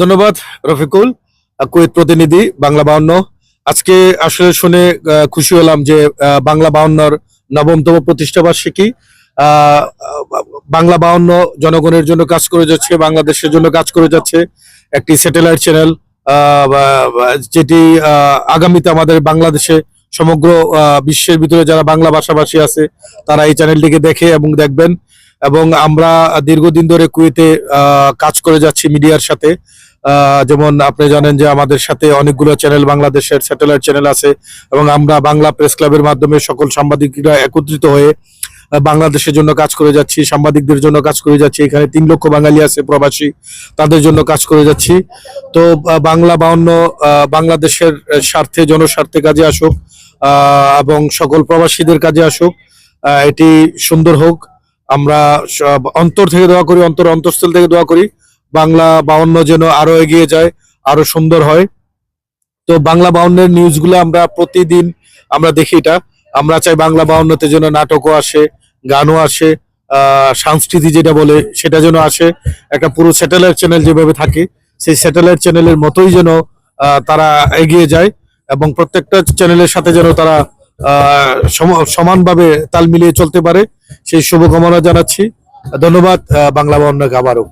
ধন্যবাদ রফিকুল। কুয়েত প্রতিনিধি, বাংলা বাউন্ন। আজকে আসলে শুনে খুশি হলাম যে বাংলা বাউন্নর নবমতম প্রতিষ্ঠা বার্ষিকী বাংলা বাউন্ন জনগণের জন্য কাজ করে যাচ্ছে, বাংলাদেশের জন্য কাজ করে যাচ্ছে। একটি স্যাটেলাইট চ্যানেল যেটি আগামীতে আমাদের বাংলাদেশে সমগ্র বিশ্বের ভিতরে যারা বাংলা ভাষাভাষী আছে, তারা এই চ্যানেলটিকে দেখে এবং দেখবেন। এবং আমরা দীর্ঘদিন ধরে কুয়েতে কাজ করে যাচ্ছি মিডিয়ার সাথে। যেমন আপনি জানেন যে আমাদের সাথে অনেকগুলো চ্যানেল, বাংলাদেশের স্যাটেলাইট চ্যানেল আছে এবং আমরা বাংলা প্রেস ক্লাবের মাধ্যমে সকল সাংবাদিকরা একত্রিত হয়ে বাংলাদেশের জন্য কাজ করে যাচ্ছি, সাংবাদিকদের জন্য কাজ করে যাচ্ছি। এখানে তিন লক্ষ বাঙালি আছে, প্রবাসী, তাদের জন্য কাজ করে যাচ্ছি। তো বাংলা বাউন্ন বাংলাদেশের স্বার্থে, জনস্বার্থে কাজে আসুক এবং সকল প্রবাসীদের কাজে আসুক এটি সুন্দর হোক। আমরা অন্তর থেকে দোয়া করি, অন্তর অন্তঃস্থল থেকে দোয়া করি। বাংলা বাউন্ন যেন আরও এগিয়ে যায়, আরও সুন্দর হয়। তো বাংলা বাউন্নের নিউজগুলো আমরা প্রতিদিন আমরা দেখি এটা। আমরা চাই বাংলা বাউন্নতে যেন নাটকও আসে, গানও আসে সংস্কৃতি যেটা বলে সেটা যেন আসে। একটা পুরো স্যাটেলাইট চ্যানেল যেভাবে থাকে, সেই স্যাটেলাইট চ্যানেলের মতোই যেন তারা এগিয়ে যায় এবং প্রত্যেকটা চ্যানেলের সাথে যেন তারা সমানভাবে তাল মিলিয়ে চলতে পারে। সেই শুভকামনা জানাচ্ছি। ধন্যবাদ বাংলা বাউন্নকে আবারও।